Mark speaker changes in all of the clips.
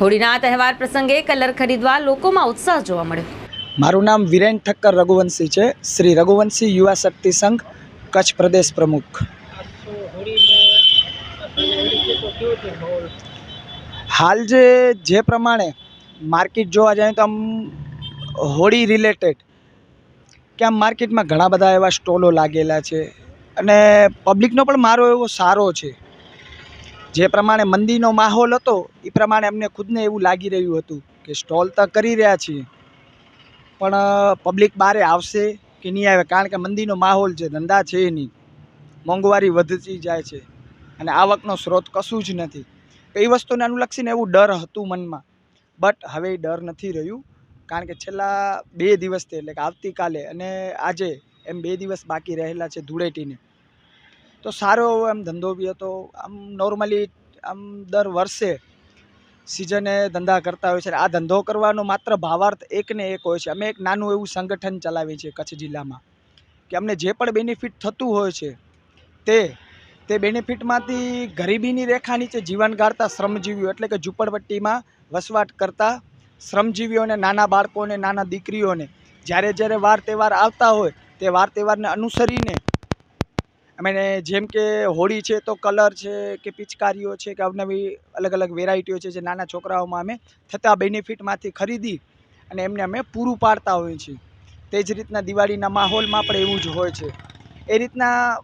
Speaker 1: હોળીના તહેવાર પ્રસંગે કલર ખરીદવા લોકોમાં ઉત્સાહ જોવા મળ્યો.
Speaker 2: મારું નામ વિરેન ઠક્કર રઘુવંશી છે. શ્રી રઘુવંશી યુવા શક્તિ સંઘ, કચ્છ પ્રદેશ પ્રમુખ. હાલ જે જે પ્રમાણે માર્કેટ જોવા જાય તો આમ હોળી રિલેટેડ કે આમ માર્કેટમાં ઘણા બધા એવા સ્ટોલો લાગેલા છે અને પબ્લિકનો પણ મારો એવો સારો છે. જે પ્રમાણે મંદીનો માહોલ હતો, એ પ્રમાણે અમને ખુદને એવું લાગી રહ્યું હતું કે સ્ટોલ તો કરી રહ્યા છીએ, પણ પબ્લિક બારે આવશે કે નહીં આવે, કારણ કે મંદીનો માહોલ છે, ધંધા છે નહીં. મોંઘવારી વધતી જાય છે, અને આવકનો સ્ત્રોત કશું જ નથી. એ વસ્તુને અનુલક્ષીને એવું ડર હતું મનમાં. બટ હવે એ ડર નથી રહ્યું, કારણ કે છેલ્લા બે દિવસથી, એટલે કે આવતીકાલે અને આજે, એમ બે દિવસ બાકી રહેલા છે ધૂળેટીને. તો સારો એવો એમ ધંધો બી હતો. આમ નોર્મલી આમ દર વર્ષે સિઝને ધંધા કરતા હોય છે. આ ધંધો કરવાનો માત્ર ભાવાર્થ એક ને એક હોય છે. અમે એક નાનું એવું સંગઠન ચલાવીએ છીએ કચ્છ જિલ્લામાં કે અમને જે પણ બેનિફિટ થતું હોય છે તે તે બેનિફિટમાંથી ગરીબીની રેખા નીચે જીવન ગાળતા શ્રમજીવીઓ એટલે કે ઝૂંપડપટ્ટીમાં વસવાટ કરતા શ્રમજીવીઓને, નાના બાળકોને, નાના દીકરીઓને જ્યારે જ્યારે વાર તહેવાર આવતા હોય તે વાર તહેવારને અનુસરીને અમે જેમ કે હોળી છે, તો કલર છે કે પિચકારીઓ છે કે અવનવી અલગ અલગ વેરાયટીઓ છે જે નાના છોકરાઓમાં અમે થતા બેનિફિટમાંથી ખરીદી અને એમને અમે પૂરું પાડતા હોઈએ છીએ. તે જ રીતના દિવાળીના માહોલમાં પણ એવું જ હોય છે. એ રીતના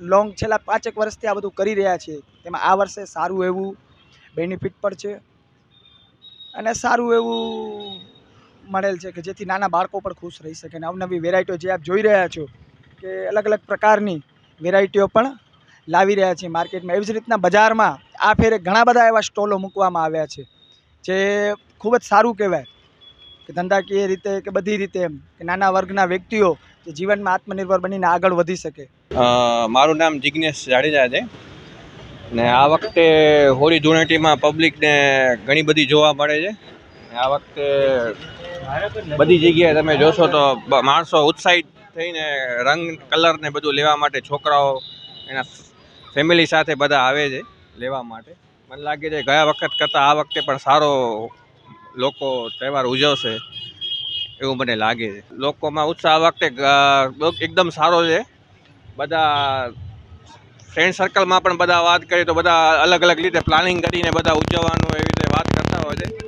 Speaker 2: લોંગ છેલ્લા પાંચેક વર્ષથી આ બધું કરી રહ્યા છે તેમાં આ વર્ષે સારું એવું બેનિફિટ પણ છે અને સારું એવું મળેલ છે કે જેથી નાના બાળકો પણ ખુશ રહી શકે અને અવનવી વેરાયટીઓ જે આપ જોઈ રહ્યા છો કે અલગ અલગ પ્રકારની વેરાયટીઓ પણ લાવી રહ્યા છે માર્કેટમાં. એવી જ રીતના બજારમાં આ ફેરે ઘણા બધા એવા સ્ટોલો મૂકવામાં આવ્યા છે, જે ખૂબ જ સારું કહેવાય. કે ધંધાકીય રીતે કે બધી રીતે એમ, કે નાના વર્ગના વ્યક્તિઓ જે જીવનમાં આત્મનિર્ભર બનીને આગળ વધી શકે.
Speaker 3: મારું નામ જિજ્ઞેશ જાડેજા છે. ને આ વખતે હોળી ધૂળેટીમાં પબ્લિકને ઘણી બધી જોવા મળે છે. આ વખતે બધી જગ્યાએ તમે જોશો તો માણસો ઉત્સાહિત થઈને રંગ કલર ને બધું લેવા માટે છોકરાઓ એના ફેમિલી સાથે બધા આવે છે લેવા માટે. મને લાગે છે ગયા વખત કરતાં આ વખતે પણ સારો લોકો તહેવાર ઉજવશે એવું મને લાગે છે. લોકોમાં ઉત્સાહ આ વખતે એકદમ સારો છે. બધા ફ્રેન્ડ સર્કલમાં પણ બધા વાત કરીએ તો બધા અલગ અલગ રીતે પ્લાનિંગ કરીને બધા ઉજવવાનું એવી રીતે વાત કરતા હોય છે.